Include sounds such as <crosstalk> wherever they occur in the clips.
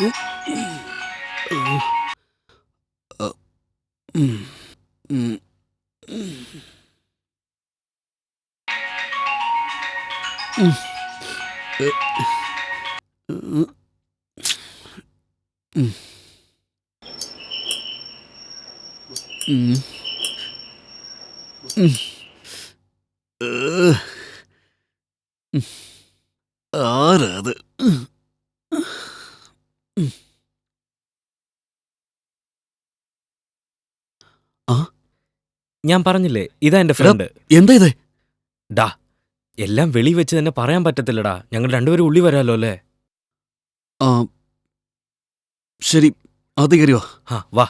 ഉം. ഉം. ഉം. ഞാൻ പറഞ്ഞില്ലേ ഇതാ എന്റെ ഫ്രണ്ട് എന്താ ഇത്? ഡാ എല്ലാം വെളി വെച്ച് തന്നെ പറയാൻ പറ്റത്തില്ലടാ. ഞങ്ങൾ രണ്ടുപേരും ഉള്ളി വരാലോ അല്ലേ? ശരി അത് കയറിയോ ആ വാ.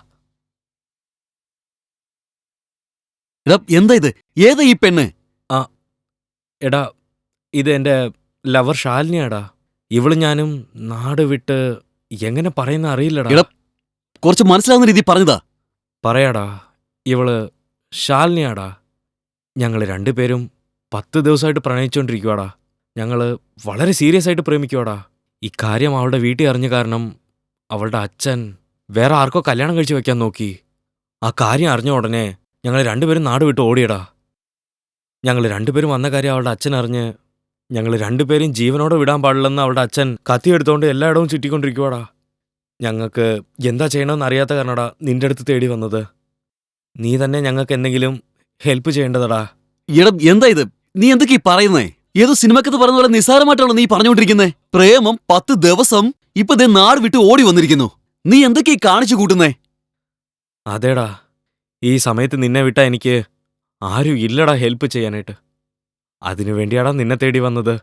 എടാ എന്താ ഇത്? ഏതാ ഈ പെണ്ണ്? എടാ ഇത് എന്റെ ലവർ ഷാലിനിയാടാ ഇവൾ ഞാനും നാട് വിട്ട് എങ്ങനെ പറയുന്ന അറിയില്ലടാ. എടാ, കുറച്ച് മനസ്സിലാവുന്ന രീതി പറഞ്ഞതാ. പറയാടാ ഇവൾ ശാലിനിയാടാ. ഞങ്ങൾ രണ്ടുപേരും പത്ത് ദിവസമായിട്ട് പ്രണയിച്ചുകൊണ്ടിരിക്കുവാടാ ഞങ്ങൾ വളരെ സീരിയസ് ആയിട്ട് പ്രേമിക്കുവാടാ. ഇക്കാര്യം അവളുടെ വീട്ടിൽ അറിഞ്ഞ കാരണം അവളുടെ അച്ഛൻ വേറെ ആർക്കോ കല്യാണം കഴിച്ചു വെക്കാൻ നോക്കി. ആ കാര്യം അറിഞ്ഞ ഉടനെ ഞങ്ങൾ രണ്ടുപേരും നാട് വിട്ട് ഓടിയടാ. ഞങ്ങൾ രണ്ടുപേരും വന്ന കാര്യം അവളുടെ അച്ഛൻ അറിഞ്ഞ് ഞങ്ങൾ രണ്ടുപേരും ജീവനോടെ വിടാൻ പാടില്ലെന്ന് അവളുടെ അച്ഛൻ കത്തിയെടുത്തോണ്ട് എല്ലായിടവും ചുറ്റിക്കൊണ്ടിരിക്കുവാടാ. ഞങ്ങൾക്ക് എന്താ ചെയ്യണമെന്ന് അറിയാത്ത കാരണടാ നിന്റെ അടുത്ത് തേടി വന്നത്. നീ തന്നെ ഞങ്ങൾക്ക് എന്തെങ്കിലും ഹെൽപ്പ് ചെയ്യേണ്ടതടാ. എടാ എന്താ ഇത്? നീ എന്തൊക്കെ ഈ പറയുന്നേ? ഏതോ സിനിമക്കത്ത് പറഞ്ഞ പോലെ നിസ്സാരമായിട്ടാണോ നീ പറഞ്ഞുകൊണ്ടിരിക്കുന്നേ? പ്രേമം പത്ത് ദിവസം ഇപ്പൊ ദേ നാട് വിട്ട് ഓടി വന്നിരിക്കുന്നു. നീ എന്തൊക്കെ ഈ കാണിച്ചു കൂട്ടുന്നേ? അതേടാ ഈ സമയത്ത് നിന്നെ വിട്ടാ എനിക്ക് ആരും ഇല്ലടാ ഹെൽപ്പ് ചെയ്യാനായിട്ട്. അതിനു വേണ്ടിയാടാ നിന്നെ തേടി വന്നത്.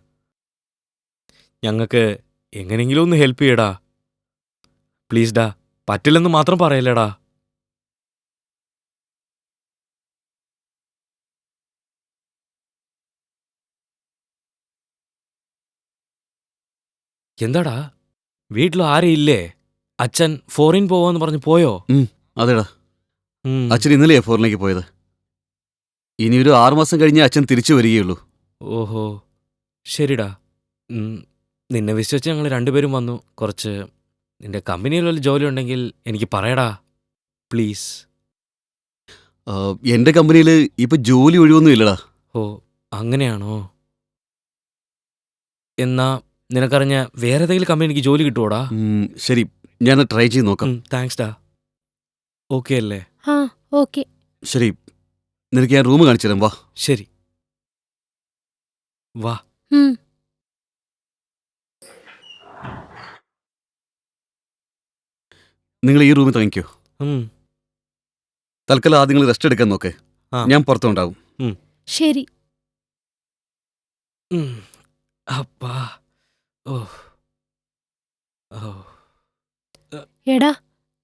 ഞങ്ങൾക്ക് എങ്ങനെയെങ്കിലും ഒന്ന് ഹെൽപ്പ് ചെയ്യടാ. പ്ലീസ് ഡാ പറ്റില്ലെന്ന് മാത്രം പറയല്ലേടാ. എന്താടാ? വീട്ടിൽ ആരും ഇല്ലേ? അച്ഛൻ ഫോറിൻ പോവാന്ന് പറഞ്ഞു പോയോ? അതേടാ. ഉം. അച്ഛൻ ഇന്നലെയാ ഫോറിലേക്ക് പോയത്. ഇനി ഒരു ആറുമാസം കഴിഞ്ഞേ അച്ഛൻ തിരിച്ചു വരികയുള്ളൂ. ഓഹോ. ശരിടാ. ഉം, നിന്നെ വിശ്വസിച്ച് ഞങ്ങൾ രണ്ടുപേരും വന്നു. കുറച്ച് നിന്റെ കമ്പനിയിൽ വല്ല ജോലി ഉണ്ടെങ്കിൽ എനിക്ക് പറയടാ. പ്ലീസ്. ആ, എന്റെ കമ്പനിയിൽ ഇപ്പൊ ജോലി ഒഴിവൊന്നും ഇല്ലടാ. ഓ അങ്ങനെയാണോ? എന്നാ നിനക്കറിഞ്ഞ വേറെ ഏതെങ്കിലും കമ്പനി എനിക്ക് ജോലി കിട്ടുവോടാ? ശരി. ഞാൻ ട്രൈ ചെയ്ത് നോക്കാം. താങ്ക്സ് ഡാ ഓക്കെ അല്ലേ? ആ ഓക്കെ ശരി. നിനക്ക് ഞാൻ റൂം കാണിച്ചു തരാം വാ. ശരി. വാ. നിങ്ങൾ ഈ റൂമിൽ തങ്ങിക്കോ തൽക്കാലം ആദ്യം നിങ്ങൾ റെസ്റ്റ് എടുക്കാൻ നോക്കേ. ഞാൻ പുറത്തുണ്ടാവും ശരി. അപ്പാ. എടാ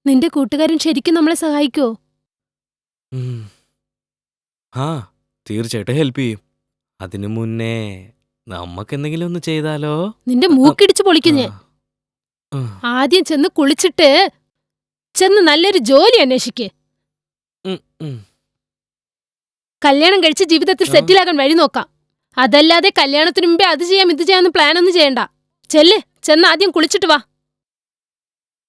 നിന്റെ കൂട്ടുകാരൻ ശരിക്കും നമ്മളെ സഹായിക്കോ. ആ തീർച്ചയായിട്ടും ഹെൽപ്പ് ചെയ്യും. അതിനു മുന്നേ നമുക്ക് എന്തെങ്കിലും ഒന്ന് ചെയ്താലോ? നിന്റെ മൂക്കിടിച്ച് പൊളിക്കുന്നേ ആദ്യം ചെന്ന് കുളിച്ചിട്ട് ചെന്ന് നല്ലൊരു ജോലി അന്വേഷിക്ക്. കല്യാണം കഴിച്ച് ജീവിതത്തിൽ. സെറ്റിലാകാൻ വഴി നോക്കാം. അതല്ലാതെ കല്യാണത്തിന് മുമ്പേ അത് ചെയ്യാം ഇത് ചെയ്യാമെന്ന് പ്ലാൻ ഒന്നും ചെയ്യണ്ട. ചെല്ല് ചെന്ന് ആദ്യം കുളിച്ചിട്ട് വാ.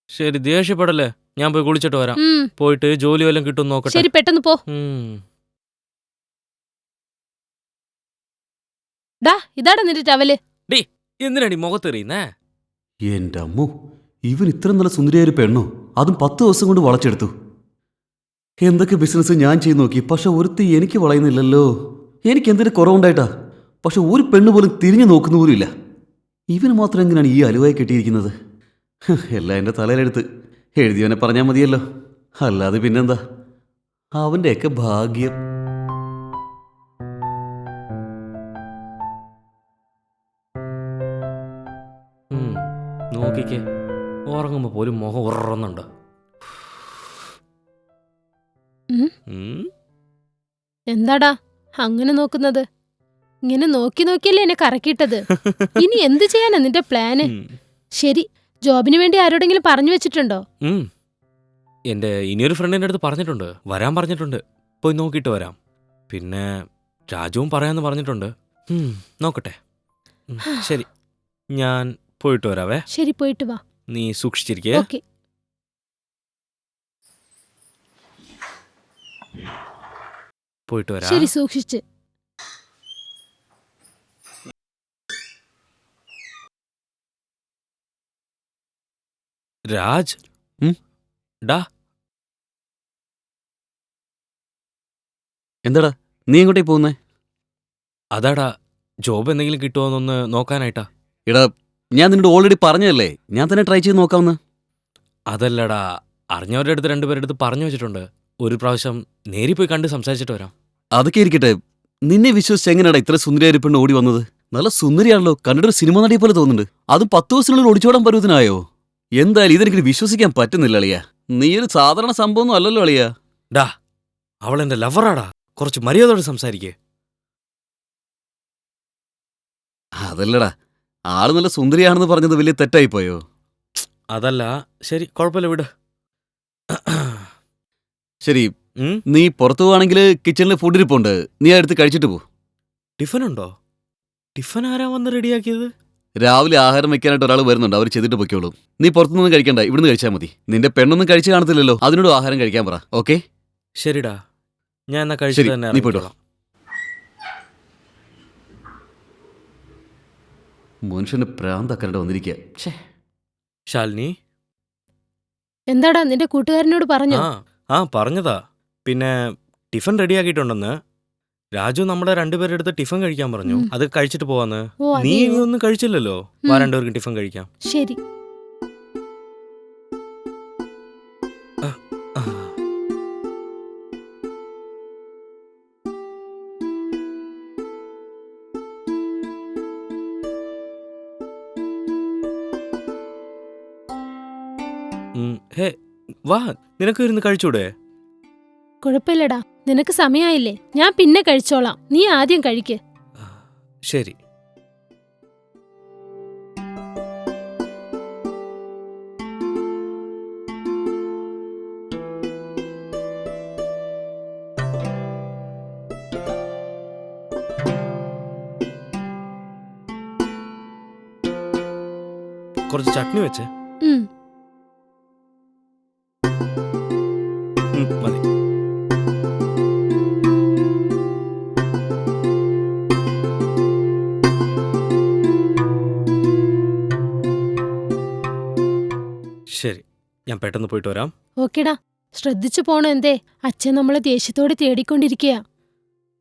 ശരി ദേഷ്യപ്പെടല്ലേ? ഞാൻ പോയി കുളിച്ചിട്ട് വരാം. ഉം, പോയിട്ട് ജോലി വല്ലതും കിട്ടും നോക്കട്ടെ. ശരി പെട്ടെന്ന് പോ. ഉം. ഡാ ഇതാടാ നിന്റെ ടവൽ. എന്തിനാടി മുഖത്തെറിയുന്നേ എന്റെ അമ്മു ഇവൻ ഇത്ര നല്ല സുന്ദരിയായ ഒരു പെണ്ണോ? അതും പത്ത് ദിവസം കൊണ്ട് വളച്ചെടുത്തു. എന്തൊക്കെ ബിസിനസ് ഞാൻ ചെയ്ത് നോക്കി പക്ഷെ ഒരുത്തി എനിക്ക് വളയുന്നില്ലല്ലോ. എനിക്ക് എന്തിനു കുറവുണ്ടായിട്ടാ? പക്ഷെ ഒരു പെണ്ണ് പോലും തിരിഞ്ഞു നോക്കുന്ന പോലും ഇല്ല. ഇവന് മാത്രം എങ്ങനെയാണ് ഈ അലുവായി കെട്ടിയിരിക്കുന്നത്? എല്ലാം എന്റെ തലയിലെടുത്ത്. എഴുതിയവനെ പറഞ്ഞാൽ മതിയല്ലോ. അല്ലാതെ പിന്നെന്താ? അവന്റെയൊക്കെ ഭാഗ്യം. ഉം. നോക്കിക്കേ. ഉറങ്ങുമ്പോ പോലും മുഖം ഉറന്നുണ്ട് ഉം? ഉം. എന്താടാ? അങ്ങനെ നോക്കുന്നത്? ഇങ്ങനെ നോക്കി നോക്കിയല്ലേ എന്നെ കറക്കിയിട്ടത്? ഇനി എന്ത് ചെയ്യാനാ നിന്റെ പ്ലാന് ശരി ജോബിന് വേണ്ടി ആരോടെങ്കിലും പറഞ്ഞു വെച്ചിട്ടുണ്ടോ? എന്റെ ഇനിയൊരു ഫ്രണ്ടിന്റെ അടുത്ത് പറഞ്ഞിട്ടുണ്ട്. വരാൻ പറഞ്ഞിട്ടുണ്ട്. പോയി നോക്കിട്ട് വരാം. പിന്നെ രാജുവും പറയാന്ന് പറഞ്ഞിട്ടുണ്ട്. നോക്കട്ടെ. ശരി. ഞാൻ പോയിട്ട് വരാവേ. ശരി പോയിട്ട് വാ. നീ സൂക്ഷിച്ചിരിക്കേ. ഓക്കെ. പോയിട്ട് വരാം. ശരി സൂക്ഷിച്ച്. രാജ്? ഡാ. എന്താടാ നീ എങ്ങോട്ടേ പോകുന്നേ? അതാടാ ജോബ് എന്തെങ്കിലും കിട്ടുമോന്നൊന്ന് നോക്കാനായിട്ടാ. എടാ ഞാൻ നിന്നോട് ഓൾറെഡി പറഞ്ഞതല്ലേ? ഞാൻ തന്നെ ട്രൈ ചെയ്ത് നോക്കാമെന്ന് അതല്ലടാ അറിഞ്ഞവരുടെ അടുത്ത് രണ്ടുപേരുടെ അടുത്ത് പറഞ്ഞു വെച്ചിട്ടുണ്ട്. ഒരു പ്രാവശ്യം നേരി പോയി കണ്ട് സംസാരിച്ചിട്ട് വരാം. അതൊക്കെ ഇരിക്കട്ടെ. നിന്നെ വിശ്വസിച്ച് എങ്ങനെയാടാ ഇത്ര സുന്ദരിയായ പെണ്ണ് ഓടി വന്നത്? നല്ല സുന്ദരിയാണല്ലോ. കണ്ടിട്ടൊരു സിനിമ നടിയെ പോലെ തോന്നുന്നുണ്ട്. അതും പത്ത് ദിവസത്തിനുള്ളിൽ ഓടിച്ചോടാൻ പരുവത്തിനായോ? എന്തായാലും ഇതെനിക്ക് വിശ്വസിക്കാൻ പറ്റുന്നില്ല അളിയ. നീ ഒരു സാധാരണ സംഭവമൊന്നും അല്ലല്ലോ അളിയ. ഡാ അവൾ എന്റെ ലവറാടാ. കുറച്ച് മര്യാദയോടെ സംസാരിക്കേ. അതല്ലടാ. ആൾ നല്ല സുന്ദരിയാണെന്ന് പറഞ്ഞത് വലിയ തെറ്റായി പോയോ അതല്ല ശരി കുഴപ്പമില്ല വിട്. ശരി ഉം? നീ പുറത്തു പോവാണെങ്കിൽ കിച്ചണിൽ ഫുഡ് ഇരിപ്പുണ്ട്. നീ അടുത്ത് കഴിച്ചിട്ട് പോ. ടിഫൻ ഉണ്ടോ ടിഫൻ ആരാ വന്ന് റെഡിയാക്കിയത് രാവിലെ ആഹാരം വെക്കാനായിട്ട് ഒരാൾ വരുന്നുണ്ട്. അവർ ചെയ്തിട്ട് പൊയ്ക്കോളൂ. നീ പുറത്തുനിന്ന് കഴിക്കണ്ട. ഇവിടുന്ന് കഴിച്ചാൽ മതി. നിന്റെ പെണ്ണൊന്നും കഴിച്ചു കാണത്തില്ലല്ലോ. അതിനോട് ആഹാരം കഴിക്കാൻ പറ. ഓക്കെ? ശരിടാ. ഞാൻ എന്നാ കഴിച്ചു തന്നെ നീ പോയിട്ടോ. ഇറങ്ങിക്കോളാം. മനുഷ്യന് പ്രാന്തക്കരണ്ട് വന്നിരിക്കുക ഛേ. ശാലിനി? എന്താടാ നിന്റെ കൂട്ടുകാരനോട് പറഞ്ഞു? ആ ആ പറഞ്ഞതാ. പിന്നെ ടിഫൻ റെഡിയാക്കിയിട്ടുണ്ടെന്ന്. രാജു നമ്മുടെ രണ്ടുപേരുടെ അടുത്ത് ടിഫൻ കഴിക്കാൻ പറഞ്ഞു. അത് കഴിച്ചിട്ട് പോവാന്ന്. ഓ നീ അതെയോ ഇനി ഒന്നും കഴിച്ചില്ലല്ലോ. വാ രണ്ടുപേർക്കും ടിഫൻ കഴിക്കാം. ശരി. ആ. ഉം, ഹേ വാ നിനക്ക് ഇരുന്ന് കഴിച്ചൂടെ? കുഴപ്പമില്ലടാ. നിനക്ക് സമയായില്ലേ? ഞാൻ പിന്നെ കഴിച്ചോളാം. നീ ആദ്യം കഴിക്ക്. ശരി. കുറച്ച് ചട്നി വെച്ചേ. ഞാൻ പെട്ടെന്ന് പോയിട്ട് വരാം. ഓക്കേടാ. ശ്രദ്ധിച്ചു പോണോ എന്തേ. അച്ഛൻ നമ്മളെ ദേഷ്യത്തോടെ തേടിക്കൊണ്ടിരിക്കുക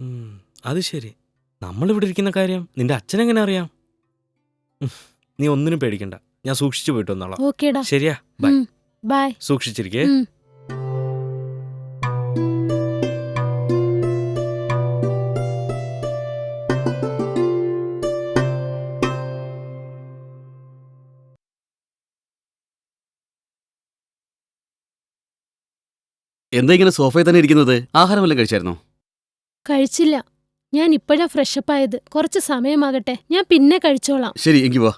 ഉം, അത് ശരി. നമ്മളിവിടെ ഇരിക്കുന്ന കാര്യം നിന്റെ അച്ഛൻ എങ്ങനെ അറിയാം? ഉം, നീ ഒന്നിനും പേടിക്കണ്ട. ഞാൻ സൂക്ഷിച്ചു പോയിട്ട് വന്നോളാം. ഓക്കേടാ. ശരിയാ ബൈ. ഉം, ബൈ. സൂക്ഷിച്ചിരിക്കേ. ഉം. എന്താ ഇങ്ങനെ സോഫയിൽ തന്നെ ഇരിക്കുന്നത്? ആഹാരം വല്ലതും കഴിച്ചായിരുന്നോ? കഴിച്ചില്ല. ഞാൻ ഇപ്പോഴാ ഫ്രഷപ്പ് ആയത്. കുറച്ച് സമയമാകട്ടെ. ഞാൻ പിന്നെ കഴിച്ചോളാം. ശരി എങ്കി വാ.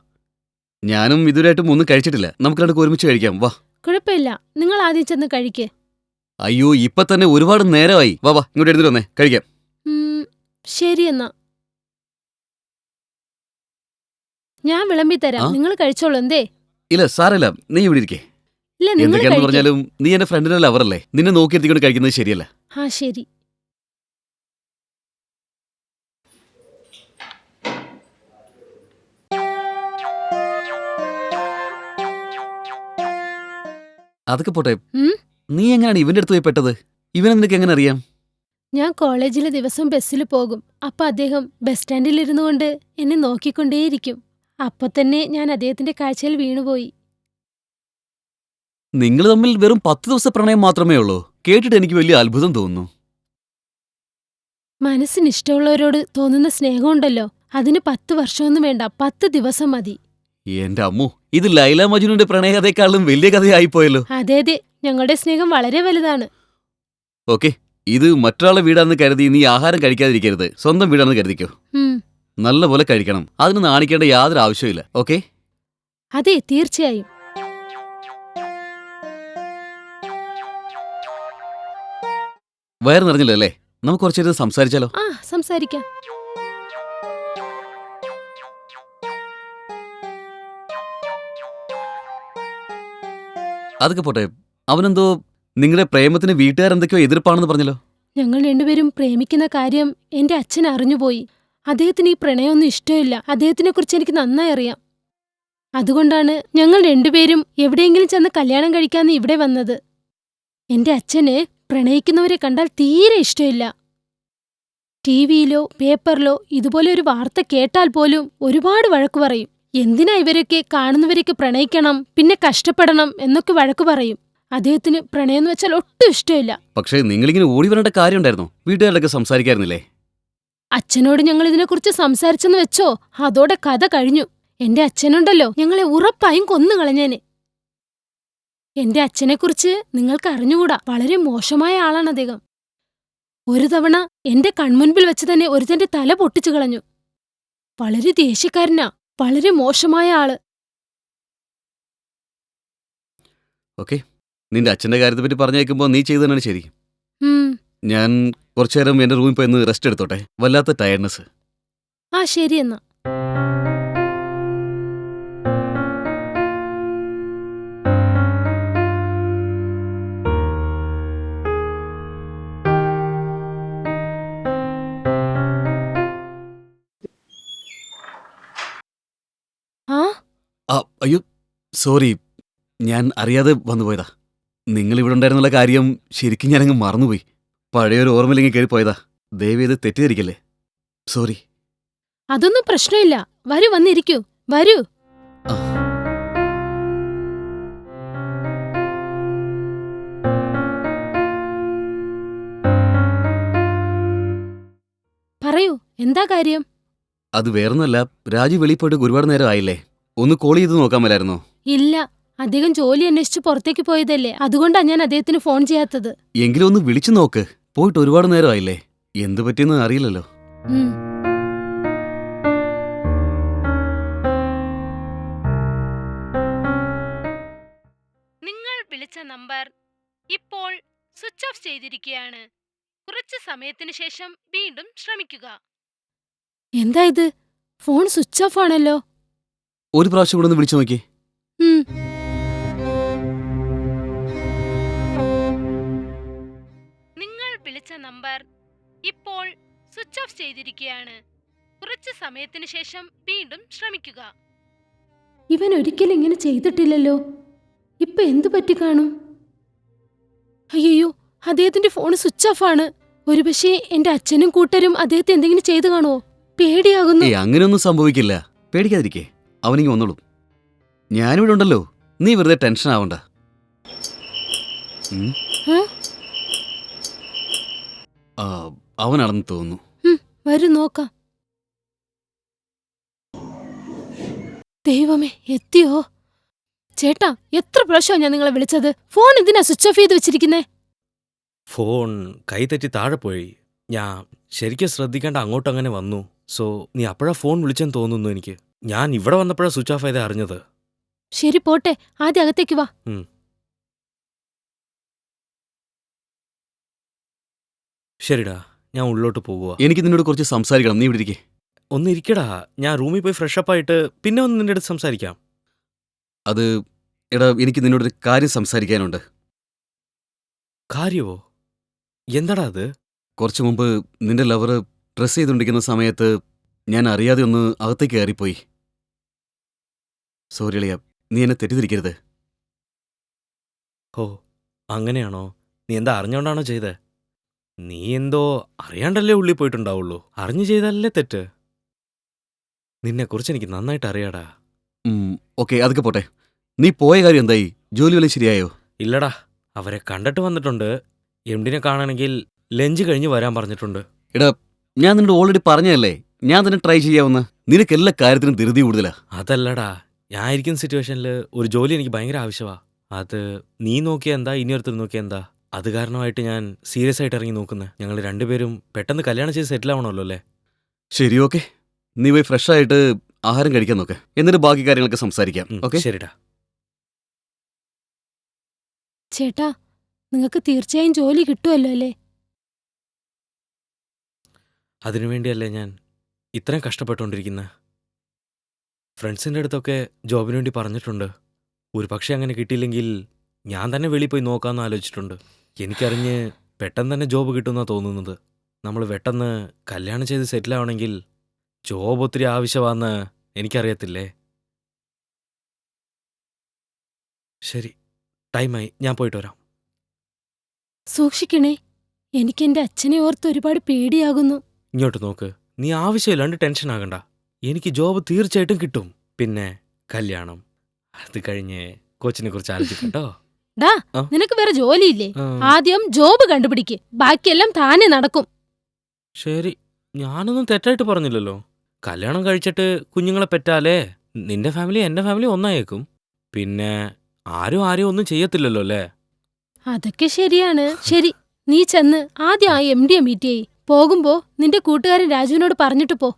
ഞാനും ഇതുവരെയായിട്ടും ഒന്നും കഴിച്ചിട്ടില്ല. നമുക്ക് രണ്ടു ഒരുമിച്ച് കഴിക്കാം. വാ. കുഴപ്പമില്ല. നിങ്ങൾ ആദ്യം ചെന്ന് കഴിക്ക്. അയ്യോ ഇപ്പൊ തന്നെ ഒരുപാട് നേരമായി. വാ വാ ഇങ്ങോട്ട് എഴുതി വന്നേ. കഴിക്കാം. ഉം, ശരി എന്നാ. ഞാൻ വിളമ്പി തരാം. ആ? നിങ്ങൾ കഴിച്ചോളൂ എന്തേ? ഇല്ല സാരമില്ല. നീ ഇവിടെ ഇരിക്കേ. ഇല്ല നിങ്ങൾ എന്തൊക്കെയാണെന്ന് കഴിക്ക്. പറഞ്ഞാലും നീ എന്റെ ഫ്രണ്ടിന്റെ ലവറല്ലേ നിന്നെ നോക്കി എത്തിക്കൊണ്ട് കഴിക്കുന്നത് ശരിയല്ല. ആ ശരി. അതൊക്കെ പോട്ടെ. ഉം? നീ എങ്ങനെയാണ് ഇവന്റെ അടുത്ത് പോയി പെട്ടത്? ഇവനെ നിനക്ക് എങ്ങനെ അറിയാം? ഞാൻ കോളേജിലെ ദിവസം ബസ്സിൽ പോകും. അപ്പൊ അദ്ദേഹം ബസ് സ്റ്റാൻഡിൽ ഇരുന്നു കൊണ്ട് എന്നെ നോക്കിക്കൊണ്ടേയിരിക്കും. അപ്പൊ തന്നെ ഞാൻ അദ്ദേഹത്തിന്റെ കാഴ്ചയിൽ വീണുപോയി. നിങ്ങൾ തമ്മിൽ വെറും പത്ത് ദിവസ പ്രണയം മാത്രമേ ഉള്ളൂ. കേട്ടിട്ട് എനിക്ക് വലിയ അത്ഭുതം തോന്നുന്നു. മനസ്സിന് ഇഷ്ടമുള്ളവരോട് തോന്നുന്ന സ്നേഹമുണ്ടല്ലോ. അതിന് പത്ത് വർഷമൊന്നും വേണ്ട. പത്ത് ദിവസം മതി. എന്റെ അമ്മു ഇത് ലൈല മജുനുവിന്റെ പ്രണയകഥയെക്കാളും വലിയ കഥയായിപ്പോയല്ലോ. അതെ അതെ. ഞങ്ങളുടെ സ്നേഹം വളരെ വലുതാണ്. ഓക്കെ ഇത് മറ്റൊരാളെ വീടാണെന്ന് കരുതി നീ ആഹാരം കഴിക്കാതിരിക്കരുത്. സ്വന്തം വീടാണെന്ന് കരുതിക്കോ. ഉം, നല്ലപോലെ കഴിക്കണം. അതിന് നാണിക്കേണ്ട യാതൊരു ആവശ്യമില്ല ഓക്കെ? അതെ തീർച്ചയായും. വയറ് നിറഞ്ഞില്ലല്ലേ നമുക്ക് കുറച്ചേരം സംസാരിച്ചാലോ? ആ സംസാരിക്കാം. അതൊക്കെ പോട്ടെ. അവനെന്തോ നിങ്ങളുടെ പ്രേമത്തിന് വീട്ടുകാർ എന്തൊക്കെയോ എതിർപ്പാണെന്ന് പറഞ്ഞല്ലോ. ഞങ്ങൾ രണ്ടുപേരും പ്രേമിക്കുന്ന കാര്യം എന്റെ അച്ഛൻ അറിഞ്ഞുപോയി. അദ്ദേഹത്തിന് ഈ പ്രണയമൊന്നും ഇഷ്ടമില്ല. അദ്ദേഹത്തിനെ കുറിച്ച് എനിക്ക് നന്നായി അറിയാം. അതുകൊണ്ടാണ് ഞങ്ങൾ രണ്ടുപേരും എവിടെയെങ്കിലും ചെന്ന് കല്യാണം കഴിക്കാന്ന് ഇവിടെ വന്നത്. എന്റെ അച്ഛന് പ്രണയിക്കുന്നവരെ കണ്ടാൽ തീരെ ഇഷ്ടമില്ല. ടി വിയിലോ പേപ്പറിലോ ഇതുപോലെ ഒരു വാർത്ത കേട്ടാൽ പോലും ഒരുപാട് വഴക്കു പറയും. എന്തിനാ ഇവരൊക്കെ കാണുന്നവരൊക്കെ പ്രണയിക്കണം പിന്നെ കഷ്ടപ്പെടണം എന്നൊക്കെ വഴക്കു പറയും. അദ്ദേഹത്തിന് പ്രണയം എന്ന് വെച്ചാൽ ഒട്ടും ഇഷ്ടമില്ല. പക്ഷേ നിങ്ങളിങ്ങനെ ഓടി വരേണ്ട കാര്യം വീട്ടുകാരിലൊക്കെ സംസാരിക്കാറുന്നില്ലേ അച്ഛനോട് ഞങ്ങൾ ഇതിനെക്കുറിച്ച് സംസാരിച്ചെന്ന് വെച്ചോ അതോടെ കഥ കഴിഞ്ഞു. എന്റെ അച്ഛനുണ്ടല്ലോ ഞങ്ങളെ ഉറപ്പായും കൊന്നുകളഞ്ഞേനെ. എന്റെ അച്ഛനെക്കുറിച്ച് നിങ്ങൾക്ക് അറിഞ്ഞുകൂടാ. വളരെ മോശമായ ആളാണ് അദ്ദേഹം. ഒരു തവണ എന്റെ കൺമുൻപിൽ വെച്ച് തന്നെ ഒരുത്തന്റെ തല പൊട്ടിച്ചു കളഞ്ഞു. വളരെ ദേഷ്യക്കാരനാ. വളരെ മോശമായ ആൾ. ഓക്കെ. നിന്റെ അച്ഛന്റെ കാര്യത്തെ പറ്റി പറഞ്ഞേക്കുമ്പോൾ നീ ചെയ്തതാണ് ശരി ഉം. ഞാൻ കുറച്ചു നേരം എന്റെ റൂമിൽ പോയി ഒന്ന് റെസ്റ്റ് എടുത്തോട്ടെ. വല്ലാത്ത ടയർഡ്നെസ് ആ ശരി എന്നാ. സോറി ഞാൻ അറിയാതെ വന്നുപോയതാ നിങ്ങൾ ഇവിടെ ഉണ്ടായിരുന്നുള്ള കാര്യം ശരിക്കും ഞാനങ്ങ് മറന്നുപോയി. പഴയൊരു ഓർമ്മയിലെങ്കിൽ കയറി പോയതാ ദയവേത് തെറ്റിദ്ധരിക്കല്ലേ. സോറി. അതൊന്നും പ്രശ്നമില്ല. വരൂ വന്നിരിക്കൂ. വരൂ. പറയൂ എന്താ കാര്യം? അത് വേറൊന്നല്ല രാജു വെളിപ്പോയിട്ട് ഒരുപാട് നേരം ആയില്ലേ? ഒന്ന് കോൾ ചെയ്ത് നോക്കാൻ മേലായിരുന്നോ? ഇല്ല അദ്ദേഹം ജോലി അന്വേഷിച്ച് പുറത്തേക്ക് പോയതല്ലേ. അതുകൊണ്ടാണ് ഞാൻ അദ്ദേഹത്തിന് ഫോൺ ചെയ്യാത്തത്. എങ്കിലും ഒന്ന് വിളിച്ചു നോക്ക്. പോയിട്ട് ഒരുപാട് നേരം ആയില്ലേ എന്ത് പറ്റിയെന്ന് അറിയില്ലല്ലോ. ഉം. നിങ്ങൾ വിളിച്ച നമ്പർ ഇപ്പോൾ സ്വിച്ച് ഓഫ് ചെയ്തിരിക്കുകയാണ്. കുറച്ച് സമയത്തിന് ശേഷം വീണ്ടും ശ്രമിക്കുക. എന്താ ഇത്? ഫോൺ സ്വിച്ച് ഓഫ് ആണല്ലോ. ഒരു പ്രാവശ്യം കൂടെ ഒന്ന് വിളിച്ചു നോക്കി ഉം. നിങ്ങൾ വിളിച്ച നമ്പർ ഇപ്പോൾ സ്വിച്ച് ഓഫ് ചെയ്തിരിക്കുകയാണ്. കുറച്ച് സമയത്തിന് ശേഷം വീണ്ടും ശ്രമിക്കുക. ഇവൻ ഒരിക്കലും ഇങ്ങനെ ചെയ്തിട്ടില്ലല്ലോ. ഇപ്പൊ എന്തു പറ്റി കാണും? അയ്യോ അദ്ദേഹത്തിന്റെ ഫോൺ സ്വിച്ച് ഓഫ് ആണ്. ഒരുപക്ഷെ എന്റെ അച്ഛനും കൂട്ടരും അദ്ദേഹത്തെ എന്തെങ്കിലും ചെയ്തു കാണുമോ പേടിയാകുന്നു. അങ്ങനെയൊന്നും സംഭവിക്കില്ല. പേടിക്കാതിരിക്കേ. അവനിങ്ങി വന്നോളും. ഞാനിവിടെ ഉണ്ടല്ലോ. നീ വെറുതെ ടെൻഷൻ ആവണ്ട. ഉം. ആ? ആ, അവനാണെന്ന് തോന്നുന്നു. വരൂ നോക്കാം. ദൈവമേ എത്തിയോ? ചേട്ടാ എത്ര പ്രാവശ്യമാണ് ഞാൻ നിങ്ങളെ വിളിച്ചത്? ഫോൺ എന്തിനാ സ്വിച്ച് ഓഫ് ചെയ്ത് വെച്ചിരിക്കുന്നേ? ഫോൺ കൈതെറ്റി താഴെ പോയി. ഞാൻ ശരിക്കും ശ്രദ്ധിക്കേണ്ട അങ്ങോട്ട് അങ്ങനെ വന്നു. സോ നീ അപ്പോഴാ ഫോൺ വിളിച്ചെന്ന് തോന്നുന്നു എനിക്ക്. ഞാൻ ഇവിടെ വന്നപ്പോഴാ സ്വിച്ച് ഓഫ് ചെയ്തേ അറിഞ്ഞത്. ശരി പോട്ടെ. ആദ്യം അകത്തേക്ക് വാ. ശരിടാ ഞാൻ ഉള്ളിലോട്ട് പോകുക എനിക്ക് നിന്നോട് കുറച്ച് സംസാരിക്കണം. നീ ഇവിടെ ഇരിക്കേ. ഒന്ന് ഇരിക്കടാ. ഞാൻ റൂമിൽ പോയി ഫ്രഷ് അപ്പ് ആയിട്ട് പിന്നെ ഒന്ന് നിന്റെ അടുത്ത് സംസാരിക്കാം. അത് എടാ എനിക്ക് നിന്നോടൊരു കാര്യം സംസാരിക്കാനുണ്ട്. കാര്യമോ എന്താടാ അത്? കുറച്ചു മുമ്പ് നിന്റെ ലവർ ഡ്രസ് ചെയ്തുകൊണ്ടിരിക്കുന്ന സമയത്ത് ഞാൻ അറിയാതെ ഒന്ന് അകത്തേക്ക് കയറിപ്പോയി. സോറി അളിയ. നീ എന്നെ തെറ്റിദ്ധരിക്കരുത്. ഓ അങ്ങനെയാണോ? നീ എന്താ അറിഞ്ഞോണ്ടാണോ ചെയ്തേ? നീ എന്തോ അറിയാണ്ടല്ലേ ഉള്ളിൽ പോയിട്ടുണ്ടാവുള്ളൂ. അറിഞ്ഞു ചെയ്തല്ലേ തെറ്റ്. നിന്നെക്കുറിച്ച് എനിക്ക് നന്നായിട്ട് അറിയാടാ. ഓക്കെ അതൊക്കെ പോട്ടെ. നീ പോയ കാര്യം എന്തായി? ജോലി വല്ല ശരിയായോ? ഇല്ലടാ അവരെ കണ്ടിട്ട് വന്നിട്ടുണ്ട്. എംഡിനെ കാണണമെങ്കിൽ ലഞ്ച് കഴിഞ്ഞ് വരാൻ പറഞ്ഞിട്ടുണ്ട്. എടാ ഞാൻ നിന്നോട് ഓൾറെഡി പറഞ്ഞതല്ലേ? ഞാൻ തന്നെ ട്രൈ ചെയ്യാവുന്ന. നിനക്ക് എല്ലാ കാര്യത്തിനും ധൃതി കൂടുതലാ. അതല്ലടാ ഞാൻ ഇരിക്കുന്ന സിറ്റുവേഷനിൽ ഒരു ജോലി എനിക്ക് ഭയങ്കര ആവശ്യമാ അത് നീ നോക്കിയാ എന്താ ഇനിയൊരുത്തർ നോക്കിയാ എന്താ? അത് കാരണമായിട്ട് ഞാൻ സീരിയസ് ആയിട്ട് ഇറങ്ങി നോക്കുന്നത് ഞങ്ങൾ രണ്ടുപേരും പെട്ടെന്ന് കല്യാണം ചെയ്ത് സെറ്റിൽ ആവണമല്ലോ അല്ലേ? ശരി ഓക്കെ. നീ പോയി ഫ്രഷ് ആയിട്ട് ആഹാരം കഴിക്കാൻ നോക്ക്. എന്നിട്ട് ബാക്കി കാര്യങ്ങളൊക്കെ സംസാരിക്കാം. ഓക്കെ? ശരിടാ. ചേട്ടാ നിങ്ങൾക്ക് തീർച്ചയായും ജോലി കിട്ടുമല്ലോ അല്ലേ? അതിനുവേണ്ടിയല്ലേ ഞാൻ ഇത്രയും കഷ്ടപ്പെട്ടുകൊണ്ടിരിക്കുന്നത് ഫ്രണ്ട്സിന്റെ അടുത്തൊക്കെ ജോബിന് വേണ്ടി പറഞ്ഞിട്ടുണ്ട്. ഒരു പക്ഷേ അങ്ങനെ കിട്ടിയില്ലെങ്കിൽ ഞാൻ തന്നെ വെളിയിൽ പോയി നോക്കാമെന്ന് ആലോചിച്ചിട്ടുണ്ട്. എനിക്കറിഞ്ഞ് പെട്ടെന്ന് തന്നെ ജോബ് കിട്ടുമെന്നാണ് തോന്നുന്നത്. നമ്മൾ പെട്ടെന്ന് കല്യാണം ചെയ്ത് സെറ്റിൽ ആവണമെങ്കിൽ ജോബ് ഒത്തിരി ആവശ്യമാണെന്ന് എനിക്കറിയത്തില്ലേ? ശരി ടൈമായി. ഞാൻ പോയിട്ട് വരാം. സൂക്ഷിക്കണേ എനിക്ക് എന്റെ അച്ഛനെ ഓർത്ത് ഒരുപാട് പേടിയാകുന്നു. ഇങ്ങോട്ട് നോക്ക്. നീ ആവശ്യമില്ലാണ്ട് ടെൻഷൻ ആകണ്ട എനിക്ക് ജോബ് തീർച്ചയായിട്ടും കിട്ടും. പിന്നെ കല്യാണം. അത് കഴിഞ്ഞ് കോച്ചിനെ കുറിച്ച് ആലോചിക്കട്ടോ. <laughs> ഡാ ആ? നിനക്ക് വേറെ ജോലിയില്ലേ? ആ, ആദ്യം ജോബ് കണ്ടുപിടിക്ക്. ബാക്കിയെല്ലാം താനെ നടക്കും. ശരി. ഞാനൊന്നും തെറ്റായിട്ട് പറഞ്ഞില്ലല്ലോ. കല്യാണം കഴിച്ചിട്ട് കുഞ്ഞുങ്ങളെ പെറ്റാലേ നിന്റെ ഫാമിലി എന്റെ ഫാമിലി ഒന്നായേക്കും. പിന്നെ ആരും ആരും ഒന്നും ചെയ്യത്തില്ലല്ലോ അല്ലേ? അതൊക്കെ ശരിയാണ്. ശരി നീ ചെന്ന് ആദ്യം ആ എം ഡിയെ മീറ്റ് ചെയ്യ്. പോകുമ്പോ നിന്റെ കൂട്ടുകാരൻ രാജുവിനോട് പറഞ്ഞിട്ട് പോ.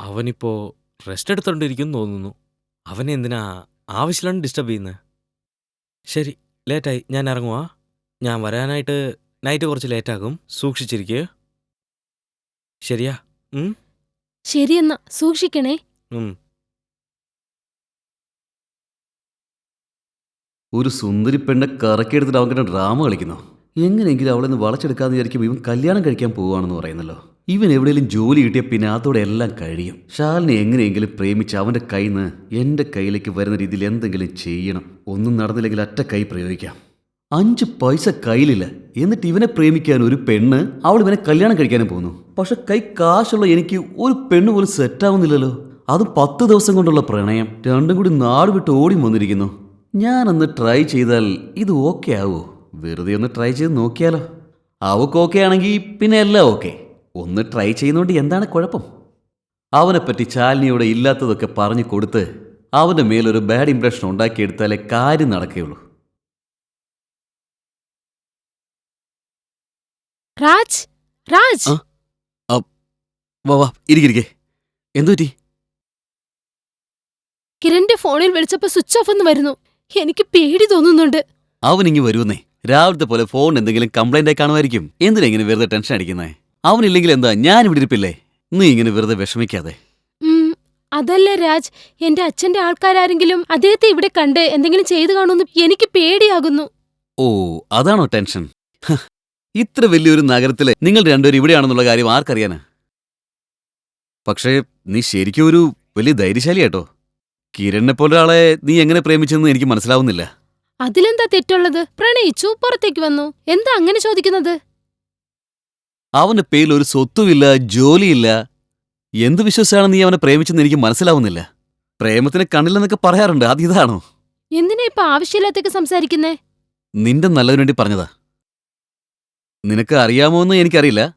അവനിപ്പോ റെസ്റ്റ് എടുത്തോണ്ടിരിക്കും തോന്നുന്നു. അവനെ എന്തിനാ ആവശ്യമില്ലാണ്ട് ഡിസ്റ്റർബ് ചെയ്യുന്നത് ശരി ലേറ്റായി ഞാൻ ഇറങ്ങുവാ. ഞാൻ വരാനായിട്ട് നൈറ്റ് കുറച്ച് ലേറ്റാകും സൂക്ഷിച്ചിരിക്കുക ശരിയാ. ശരിയെന്നാ. സൂക്ഷിക്കണേ. ഒരു സുന്ദരി പെണ്ണെ കറക്കിയെടുത്തിട്ട് അവൻ ഡ്രാമ കളിക്കുന്നു? എങ്ങനെയെങ്കിലും അവളെ നിന്ന് വളച്ചെടുക്കാന്ന് വിചാരിക്കും ഇവൻ കല്യാണം കഴിക്കാൻ പോവുകയാണെന്ന് പറയുന്നല്ലോ. ഇവൻ എവിടെയെങ്കിലും ജോലി കിട്ടിയ പിന്നെ അതോടെ എല്ലാം കഴിയും. ഷാലിനെ എങ്ങനെയെങ്കിലും പ്രേമിച്ച് അവന്റെ കയ്യിൽ നിന്ന് എന്റെ കയ്യിലേക്ക് വരുന്ന രീതിയിൽ എന്തെങ്കിലും ചെയ്യണം. ഒന്നും നടന്നില്ലെങ്കിൽ അറ്റ കൈ പ്രയോഗിക്കാം. അഞ്ച് പൈസ കയ്യിലില്ല. എന്നിട്ട് ഇവനെ പ്രേമിക്കാൻ ഒരു പെണ്ണ് അവൾ ഇവനെ കല്യാണം കഴിക്കാനും പോകുന്നു പക്ഷെ കൈ കാശുള്ള എനിക്ക് ഒരു പെണ്ണ് പോലും സെറ്റാവുന്നില്ലല്ലോ അതും പത്ത് ദിവസം കൊണ്ടുള്ള പ്രണയം. രണ്ടും കൂടി നാട് വിട്ട് ഓടി വന്നിരിക്കുന്നു. ഞാനൊന്ന് ട്രൈ ചെയ്താൽ ഇത് ഓക്കെ ആവുമോ വെറുതെ ഒന്ന് ട്രൈ ചെയ്ത് നോക്കിയാലോ? അവക്ക് ഓക്കെ ആണെങ്കിൽ പിന്നെ എല്ലാം ഓക്കെ ഒന്ന് ട്രൈ ചെയ്യുന്നോണ്ട് എന്താണ് കുഴപ്പം? അവനെപ്പറ്റി ചാലിനിയോടെ ഇല്ലാത്തതൊക്കെ പറഞ്ഞു കൊടുത്ത് അവന്റെ മേലൊരു ബാഡ് ഇംപ്രഷൻ ഉണ്ടാക്കിയെടുത്താലേ കാര്യം നടക്കുകയുള്ളൂ. രാജ് രാജ്. വാ വാ ഇരിക്കിരിക്കെ എന്തു പറ്റി? കിരണിന്റെ ഫോണിൽ വിളിച്ചപ്പോ സ്വിച്ച് ഓഫ് എന്ന് വരുന്നു. എനിക്ക് പേടി തോന്നുന്നുണ്ട്. അവൻ അവനിങ്ങി വരുമെന്നേ. രാവിലത്തെ പോലെ ഫോൺ എന്തെങ്കിലും കംപ്ലൈന്റ് ആയി കാണുമായിരിക്കും. എന്തിനാ ഇങ്ങനെ വെറുതെ ടെൻഷൻ അടിക്കുന്നേ? അവനില്ലെങ്കിൽ എന്താ? ഞാൻ ഇവിടെ ഇരിപ്പില്ലേ? നീ ഇങ്ങനെ വെറുതെ വിഷമിക്കാതെ. അതല്ല രാജ്. എന്റെ അച്ഛന്റെ ആൾക്കാരാരെങ്കിലും അദ്ദേഹത്തെ ഇവിടെ കണ്ട് എന്തെങ്കിലും ചെയ്തു കാണുമെന്ന് എനിക്ക് പേടിയാകുന്നു. ഓ അതാണോ ടെൻഷൻ? ഇത്ര വലിയൊരു നഗരത്തിലെ നിങ്ങൾ രണ്ടുപേരും ഇവിടെയാണെന്നുള്ള കാര്യം ആർക്കറിയാനാ? പക്ഷേ നീ ശരിക്കും ഒരു വലിയ ധൈര്യശാലിയാട്ടോ. കിരണിനെ പോലെ ഒരാളെ നീ എങ്ങനെ പ്രേമിച്ചെന്ന് എനിക്ക് മനസ്സിലാവുന്നില്ല. അതിലെന്താ തെറ്റുള്ളത്? പ്രണയിച്ചു പുറത്തേക്ക് വന്നു. എന്താ അങ്ങനെ ചോദിക്കുന്നത്? അവന്റെ പേരിൽ ഒരു സ്വത്തുമില്ല ജോലിയില്ല. എന്ത് വിശ്വസിച്ചാണ് നീ അവനെ പ്രേമിച്ചെന്ന് എനിക്ക് മനസ്സിലാവുന്നില്ല. പ്രേമത്തിന് കണ്ണില്ലെന്നൊക്കെ പറയാറുണ്ട് അത് ഇതാണോ? എന്തിനാ ഇപ്പൊ ആവശ്യമില്ലാത്തൊക്കെ സംസാരിക്കുന്നേ? നിന്റെ നല്ലതിനു വേണ്ടി പറഞ്ഞതാ. നിനക്ക് അറിയാമോ എന്ന് എനിക്കറിയില്ല.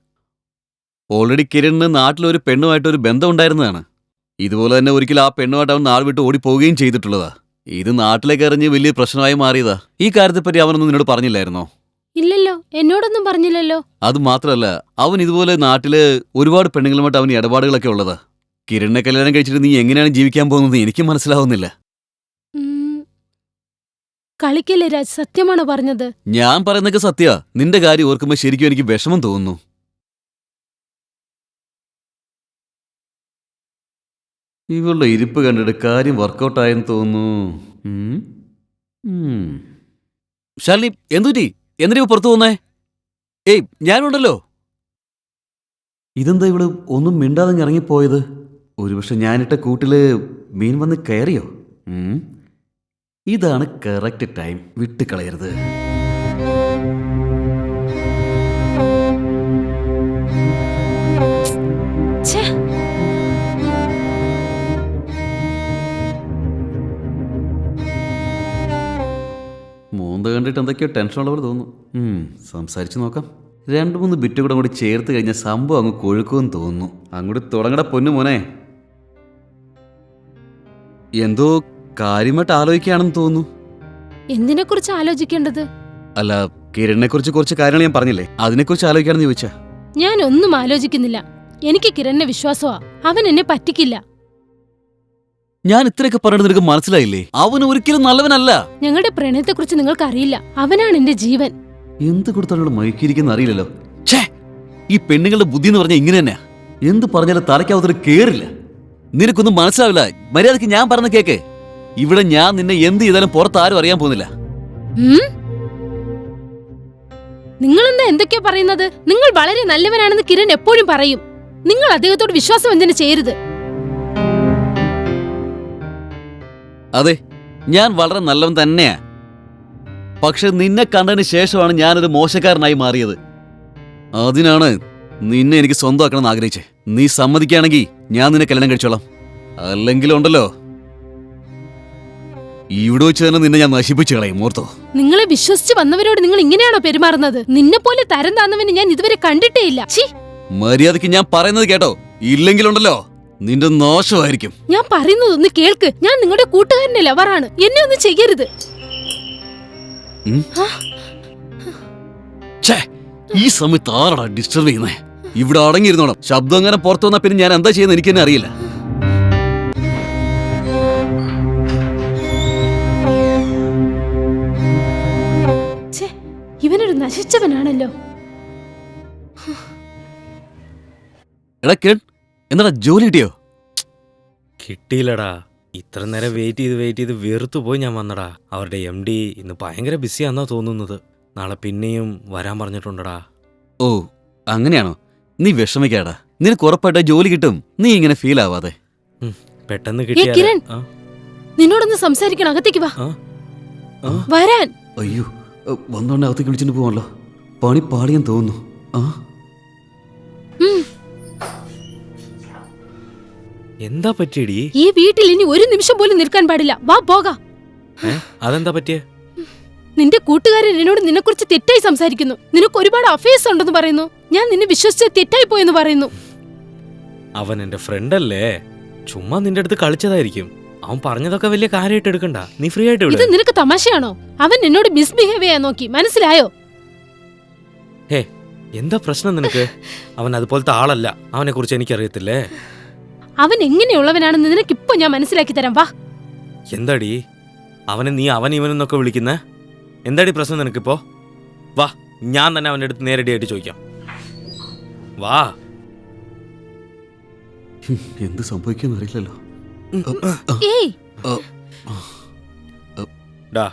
ഓൾറെഡി കിരണിന് നാട്ടിലൊരു പെണ്ണുമായിട്ട് ഒരു ബന്ധം ഉണ്ടായിരുന്നതാണ്. ഇതുപോലെ തന്നെ ഒരിക്കൽ ആ പെണ്ണുമായിട്ട് അവൻ നാൾ വിട്ട് ഓടിപ്പോവുകയും ചെയ്തിട്ടുള്ളതാ. ഇത് നാട്ടിലേക്ക് എറിഞ്ഞ് വലിയ പ്രശ്നമായി മാറിയതാ. ഈ കാര്യത്തെപ്പറ്റി അവനൊന്നും നിന്നോട് പറഞ്ഞില്ലായിരുന്നോ? ഇല്ലല്ലോ എന്നോടൊന്നും പറഞ്ഞില്ലല്ലോ അത് മാത്രല്ല അവൻ ഇതുപോലെ നാട്ടിൽ ഒരുപാട് പെണ്ണുങ്ങളുമായിട്ട് അവന് ഇടപാടുകളൊക്കെ ഉള്ളതാ കിരണിനെ കല്യാണം കഴിച്ചിട്ട് നീ എങ്ങനെയാണ് ജീവിക്കാൻ പോകുന്നത് എനിക്ക് മനസ്സിലാവുന്നില്ല ഉം. കളിക്കല്ലേ രാജ് സത്യമാണോ പറഞ്ഞത് ഞാൻ പറയുന്നൊക്കെ സത്യ നിന്റെ കാര്യം ഓർക്കുമ്പോ ശരിക്കും എനിക്ക് വിഷമം തോന്നുന്നു ഇവളുടെ ഇരിപ്പ് കണ്ടിട്ട് കാര്യം വർക്കൗട്ടായെന്ന് തോന്നുന്നു ഉം. ഉം. ശാലിനി എന്തുറ്റി എന്തിനാ പുറത്തു പോന്നേ ഏയ് ഞാനുണ്ടല്ലോ. ഇതെന്താ ഇവൾ ഒന്നും മിണ്ടാതെ ഇറങ്ങിപ്പോയത്? ഒരുപക്ഷെ ഞാനിട്ട കൂട്ടിൽ മീൻ വന്ന് കയറിയോ? ഇതാണ് കറക്റ്റ് ടൈം വിട്ടുകളയരുത്. മൂന്ന് കണ്ടിട്ട് എന്തൊക്കെയോ ടെൻഷനുള്ള പോലെ തോന്നുന്നു. സംസാരിച്ച് നോക്കാം. രണ്ട് മൂന്ന് ബിറ്റ് കൂടെ കൂടി ചേർത്ത് കഴിഞ്ഞാൽ സംഭവം അങ്ങ് കൊഴുക്കുമെന്ന് തോന്നുന്നു. അങ്ങോട്ട് തുടങ്ങട പൊന്നു മോനെ. എന്തോ കാര്യമായിട്ട് ആലോചിക്കുകയാണെന്ന് തോന്നുന്നു. എന്തിനെ കുറിച്ച് ആലോചിക്കേണ്ടത്? അല്ല കിരണിനെ കുറിച്ച് കുറച്ച് കാര്യങ്ങൾ ഞാൻ പറഞ്ഞില്ലേ? അതിനെ കുറിച്ച് ആലോചിക്കാണെന്ന് ചോദിച്ചാ. ഞാൻ ഒന്നും ആലോചിക്കുന്നില്ല. എനിക്ക് കിരണിനെ വിശ്വാസമാ. അവൻ എന്നെ പറ്റിക്കില്ല. ഞാൻ ഇത്രയൊക്കെ പറഞ്ഞത് നിനക്ക് മനസ്സിലായില്ലേ? അവൻ ഒരിക്കലും നല്ലവനല്ല. ഞങ്ങളുടെ പ്രണയത്തെ കുറിച്ച് നിങ്ങൾക്ക് അറിയില്ല അവനാണ് എന്റെ ജീവൻ. എന്ത് കൊടുത്താലോട് മയക്കിയിരിക്കുന്ന അറിയില്ലല്ലോ? ഛേ ഈ പെണ്ണുങ്ങളുടെ ബുദ്ധി എന്ന് പറഞ്ഞാൽ ഇങ്ങനെ തന്നെയാ. എന്ത് പറഞ്ഞാലും തലയ്ക്കാവത്തൊരു കേറില്ല. നിനക്കൊന്നും മനസ്സിലാവില്ല? മര്യാദയ്ക്ക് ഞാൻ പറഞ്ഞ കേക്ക്. ഇവിടെ ഞാൻ നിന്നെ എന്ത് ചെയ്താലും പുറത്ത് ആരും അറിയാൻ പോകുന്നില്ല. നിങ്ങൾ എന്താ എന്തൊക്കെയാ പറയുന്നത്? നിങ്ങൾ വളരെ നല്ലവനാണെന്ന് കിരൺ എപ്പോഴും പറയും. നിങ്ങൾ അദ്ദേഹത്തോട് വിശ്വാസം എന്തിനു ചെയ്യരുത്? അതെ ഞാൻ വളരെ നല്ലവൻ തന്നെയാ. പക്ഷെ നിന്നെ കണ്ടതിന് ശേഷമാണ് ഞാനൊരു മോശക്കാരനായി മാറിയത്. അതിനാണ് നിന്നെ എനിക്ക് സ്വന്തമാക്കണമെന്ന് ആഗ്രഹിച്ചേ. നീ സമ്മതിക്കുകയാണെങ്കിൽ ഞാൻ നിന്നെ കല്യാണം കഴിച്ചോളാം. അല്ലെങ്കിലുണ്ടല്ലോ ഇവിടെ വെച്ച് തന്നെ നിന്നെ ഞാൻ നശിപ്പിച്ചു കളയും ഓർത്തോ? നിങ്ങളെ വിശ്വസിച്ച് വന്നവരോട് നിങ്ങൾ ഇങ്ങനെയാണോ പെരുമാറുന്നത്? നിന്നെ പോലെ തരം താന്നവനെ ഞാൻ ഇതുവരെ കണ്ടിട്ടേ ഇല്ല. മര്യാദയ്ക്ക് മര്യാദയ്ക്ക് ഞാൻ പറയുന്നത് കേട്ടോ. ഇല്ലെങ്കിലുണ്ടല്ലോ. നിന്റെ നാശമായിരിക്കും. ഞാൻ പറയുന്നത് ഒന്ന് കേൾക്ക്. ഞാൻ നിങ്ങളുടെ കൂട്ടുകാരന്റെ ലവറാണ് എന്നെ ഒന്നും ചെയ്യരുത്? ഈ സമയത്ത് ആരടാ ഡിസ്റ്റർബ് ചെയ്യുന്നേ? ഇവിടെ അടങ്ങിയിരുന്നോണം. ശബ്ദം അങ്ങനെ പുറത്തു വന്നാ പിന്നെ ഞാൻ എന്താ ചെയ്യുന്നത് എനിക്ക് തന്നെ അറിയില്ല ഇവനൊരു നശിച്ചവനാണല്ലോ. എടാ കിരൺ എന്താടാ ജോലി കിട്ടിയോ? കിട്ടിയില്ലടാ. ഇത്ര നേരം വെയിറ്റ് ചെയ്ത് വെയിറ്റ് ചെയ്ത് വെറുത്തു പോയി ഞാൻ വന്നടാ. അവരുടെ എം ഡി ഇന്ന് ഭയങ്കര ബിസിയാന്നാ തോന്നുന്നത്. നാളെ പിന്നെയും വരാൻ പറഞ്ഞിട്ടുണ്ടടാ. ഓ അങ്ങനെയാണോ? നീ വിഷമിക്കാടാ. നിനക്ക് ഉറപ്പായിട്ട് ജോലി കിട്ടും. നീ ഇങ്ങനെ ഫീൽ ആവാതെ. പെട്ടെന്ന്. കിട്ടിയാ നിന്നോടൊന്ന് സംസാരിക്കണം. അകത്തേക്ക് വാ. വരാൻ. അയ്യോ വന്നോണ്ട് അകത്തേക്ക് വിളിച്ചിട്ട് പോവാണല്ലോ. പണി പാളിയെന്ന് തോന്നുന്നു. ആ. ഉം. എന്താ പറ്റിയടി? ഈ വീട്ടിൽ ഇനി ഒരു നിമിഷം പോലും നിൽക്കാൻ പാടില്ല. വാ പോകാം. അതെന്താ പറ്റിയ? നിന്റെ കൂട്ടുകാരൻ എന്നോട് നിന്നെക്കുറിച്ച് തെറ്റായി സംസാരിക്കുന്നു. നിനക്ക് ഒരുപാട് അഫയേഴ്സ് ഉണ്ടെന്ന് പറയുന്നു. ഞാൻ നിന്നെ വിശ്വസിച്ച് തെറ്റായി പോയെന്ന് പറയുന്നു. അവൻ എന്റെ ഫ്രണ്ട് അല്ലേ ചുമ്മാ നിന്റെ അടുത്ത് കളിച്ചതായിരിക്കും. അവൻ പറഞ്ഞതൊക്കെ വലിയ കാര്യമായിട്ട് എടുക്കണ്ട. നീ ഫ്രീ ആയിട്ട് ഇത് നിനക്ക് തമാശയാണോ? അവൻ എന്നോട് മിസ്ബിഹേവ് ചെയ്യാൻ നോക്കി. മനസ്സിലായോ? ഹേ എന്താ പ്രശ്നം നിനക്ക്? അവൻ അതുപോലത്തെ ആളല്ല. അവനെ കുറിച്ച് എനിക്കറിയത്തില്ലേ? അവൻ എങ്ങനെയുള്ളവനാണെന്ന് നിനക്കിപ്പോ ഞാൻ മനസ്സിലാക്കി തരാം. വാ. എന്താടി? അവനെ നീ അവൻ ഇവനെന്നൊക്കെ വിളിക്കുന്നേ? എന്താടി പ്രശ്നം നിനക്കിപ്പോ? വാ ഞാൻ തന്നെ അവന്റെ അടുത്ത് നേരടിയായിട്ട് ചോദിക്കാം. വാ. എന്ത് സംഭവിക്കുമെന്ന് അറിയില്ലല്ലോ. ഏയ്. ഡാ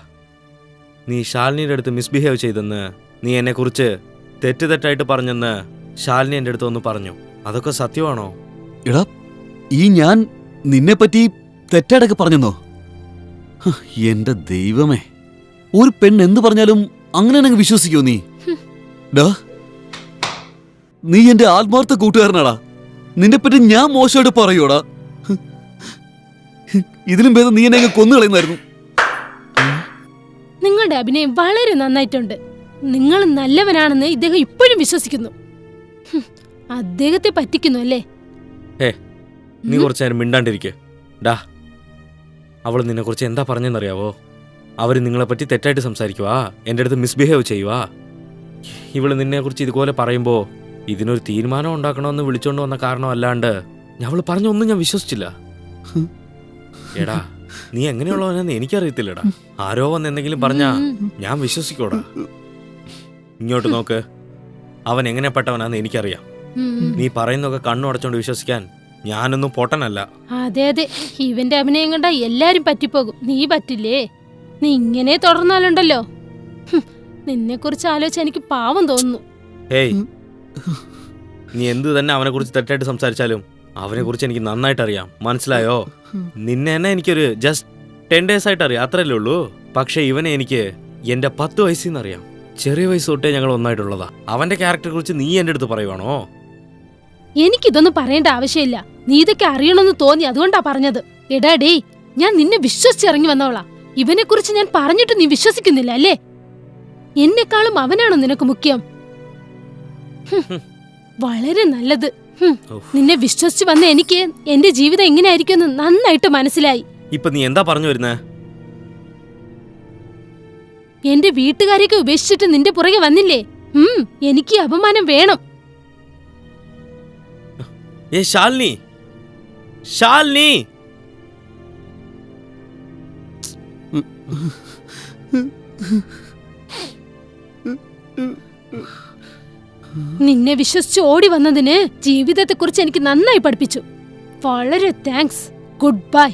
നീ ശാലിനിയുടെ അടുത്ത് മിസ്ബിഹേവ് ചെയ്തെന്ന് നീ എന്നെക്കുറിച്ച് തെറ്റ് തെറ്റായിട്ട് പറഞ്ഞെന്ന് ശാലിനി എന്റെ അടുത്ത് ഒന്ന് പറഞ്ഞു. അതൊക്കെ സത്യമാണോ? എടാ ഈ ഞാൻ നിന്നെ പറ്റി തെറ്റായിട്ടൊക്കെ പറഞ്ഞെന്നോ എന്റെ ദൈവമേ. ഒരു പെണ്ണ് എന്ത് പറഞ്ഞാലും അങ്ങനെ അങ്ങ് വിശ്വസിക്കോ നീ? ഡാ നീ എന്റെ ആത്മാർത്ഥ കൂട്ടുകാരനാടാ. നിന്നെ പറ്റി ഞാൻ മോശമായിട്ട് പറയൂടാ. ഇതിലും ഭേദം നീ എന്നെ അങ്ങ് കൊന്നു കളയുന്നായിരുന്നു നിങ്ങളുടെ അഭിനയം വളരെ നന്നായിട്ടുണ്ട്. നിങ്ങൾ നല്ലവനാണെന്ന് ഇദ്ദേഹം ഇപ്പോഴും വിശ്വസിക്കുന്നു. അദ്ദേഹത്തെ പറ്റിക്കുന്നു അല്ലേ? നീ. കുറച്ച് നേരം മിണ്ടാണ്ടിരിക്കെ. ഡാ അവൾ നിന്നെക്കുറിച്ച് എന്താ പറഞ്ഞെന്നറിയാവോ? അവർ നിങ്ങളെപ്പറ്റി തെറ്റായിട്ട് സംസാരിക്കുവാ. എന്റെ അടുത്ത് മിസ്ബിഹേവ് ചെയ്യുവാ. ഇവൾ നിന്നെക്കുറിച്ച് ഇതുപോലെ പറയുമ്പോ ഇതിനൊരു തീരുമാനം ഉണ്ടാക്കണമെന്ന് വിളിച്ചോണ്ട് വന്ന കാരണം അല്ലാണ്ട് അവൾ പറഞ്ഞൊന്നും ഞാൻ വിശ്വസിച്ചില്ല. എടാ നീ എങ്ങനെയുള്ളവനെന്ന് എനിക്കറിയത്തില്ലടാ. ആരോ വന്ന് എന്തെങ്കിലും പറഞ്ഞാ ഞാൻ വിശ്വസിക്കോടാ. ഇങ്ങോട്ട് നോക്ക്. അവൻ എങ്ങനെപ്പെട്ടവനാന്ന് എനിക്കറിയാം. നീ പറയുന്നൊക്കെ കണ്ണു അടച്ചോണ്ട് വിശ്വസിക്കാൻ ഞാനൊന്നും പൊട്ടനല്ല. അതെ അതെ. ഇവന്റെ അഭിനയം കണ്ട എല്ലാരും പറ്റിപ്പോകും. നീ പറ്റില്ലേ? നീ ഇങ്ങനെ തുടർന്നാലുണ്ടല്ലോ. നിന്നെ കുറിച്ച് ആലോചിച്ച് എനിക്ക് പാവം തോന്നുന്നു. ഹേയ് നീ എന്ത് തന്നെ അവനെ കുറിച്ച് തെറ്റായിട്ട് സംസാരിച്ചാലും അവനെ കുറിച്ച് എനിക്ക് നന്നായിട്ട് അറിയാം മനസ്സിലായോ നിന്നെ തന്നെ എനിക്കൊരു ജസ്റ്റ് ടെൻ ഡേയ്സ് ആയിട്ട് അറിയാം അത്രല്ലേ ഉള്ളൂ. പക്ഷെ ഇവനെ എനിക്ക് എന്റെ പത്ത് വയസ്സിൽ നിന്ന് അറിയാം ചെറിയ വയസ്സ് തൊട്ടേ ഞങ്ങൾ ഒന്നായിട്ടുള്ളതാ. അവന്റെ ക്യാരക്ടറെ കുറിച്ച് നീ എന്റെ അടുത്ത് പറയുവാണോ? എനിക്കിതൊന്നും പറയേണ്ട ആവശ്യമില്ല. നീ ഇതൊക്കെ അറിയണമെന്ന് തോന്നി അതുകൊണ്ടാ പറഞ്ഞത്. എടാ ഡേ ഞാൻ നിന്നെ വിശ്വസിച്ചിറങ്ങി വന്നവളാ. ഇവനെ കുറിച്ച് ഞാൻ പറഞ്ഞിട്ട് നീ വിശ്വസിക്കുന്നില്ല അല്ലേ? എന്നെക്കാളും അവനാണോ നിനക്ക് മുഖ്യം? വളരെ നല്ലത്. നിന്നെ വിശ്വസിച്ച് വന്ന എനിക്ക് എന്റെ ജീവിതം എങ്ങനെയായിരിക്കുമെന്ന് നന്നായിട്ട് മനസ്സിലായി. ഇപ്പൊ നീ എന്താ പറഞ്ഞു വരുന്നേ? എന്റെ വീട്ടുകാരെയൊക്കെ ഉപേക്ഷിച്ചിട്ട് നിന്റെ പുറകെ വന്നില്ലേ? ഉം എനിക്ക് ഈ അപമാനം വേണം. ഏ ശാലിനി. ശാലിനി. നിന്നെ വിശ്വസിച്ച് ഓടി വന്നതിന് ജീവിതത്തെക്കുറിച്ച് എനിക്ക് നന്നായി പഠിപ്പിച്ചു. വളരെ താങ്ക്സ്. Good bye.